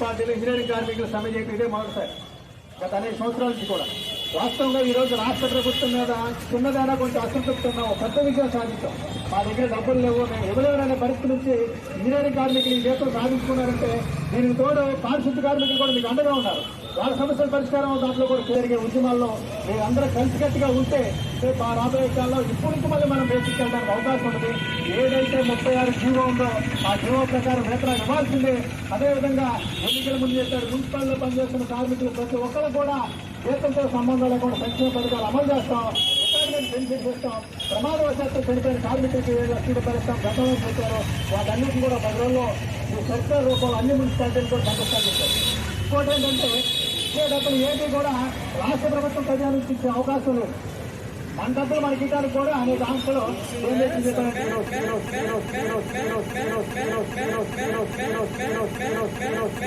మున్సిపాలిటీలు ఇంజనీరింగ్ కార్మికుల సమ్మె చేయడం ఇదే మొదటిసారి గత అనేక సంవత్సరాల నుంచి కూడా. వాస్తవంగా ఈ రోజు రాష్ట్ర ప్రభుత్వం మీద చిన్నదైనా కొంచెం అసంతృప్తి ఉన్నాము పెద్ద విజయం సాధించాం. మా దగ్గర డబ్బులు లేవు మేము ఇవ్వలేవనే పరిస్థితి నుంచి ఇంజనీరింగ్ కార్మికులు ఈ జీతం సాధించుకున్నారంటే దీనికి తోడు పారిశుద్ధ కార్మికులు కూడా మీకు అండగా ఉన్నారు. వాళ్ళ సమస్యల పరిష్కారం దాంట్లో కూడా జరిగే ఉద్యమాల్లో మీరు అందరూ కలిసికట్టుగా ఉంటే రేపు ఆ రాబోయే కాలంలో ఇప్పుడు నుంచి మళ్ళీ మనం వేసుకెళ్ళడానికి అవకాశం ఉంటుంది. ఏదైతే ముప్పై ఆరు జీవో ఉందో ఆ జీవో ప్రకారం వేతనాలు ఇవ్వాల్సిందే. అదేవిధంగా ఎన్నికల ముందు చేశారు మున్సిపాలిటీలో పనిచేస్తున్న కార్మికులు ప్రతి ఒక్కరు కూడా వేతనంతో సంబంధం లేకుండా సంక్షేమ పథకాలు అమలు చేస్తాం. రిటైర్మెంట్ బెనిఫిట్ ఇస్తాం ప్రమాదవశాత్తు చనిపోయిన కార్మికులకి ఏడు లక్షల రూపాయలు ఇస్తాం గతంలో చేశారు. వాటన్నిటిని కూడా పది రోజుల్లో ఈ సర్కార్ రూపంలో అన్ని మున్సిపాలిటీలు కూడా పంపిస్తాం ఇంకోటి ఏంటంటే ఇచ్చే డబ్బులు ఏది కూడా రాష్ట్ర ప్రభుత్వం ప్రజలకు ఇచ్చే అవకాశం లేదు మన డబ్బులు మనకి ఇవ్వడానికి కూడా అనేక ఆంక్షలు ఏం చేసి చెప్పారంటే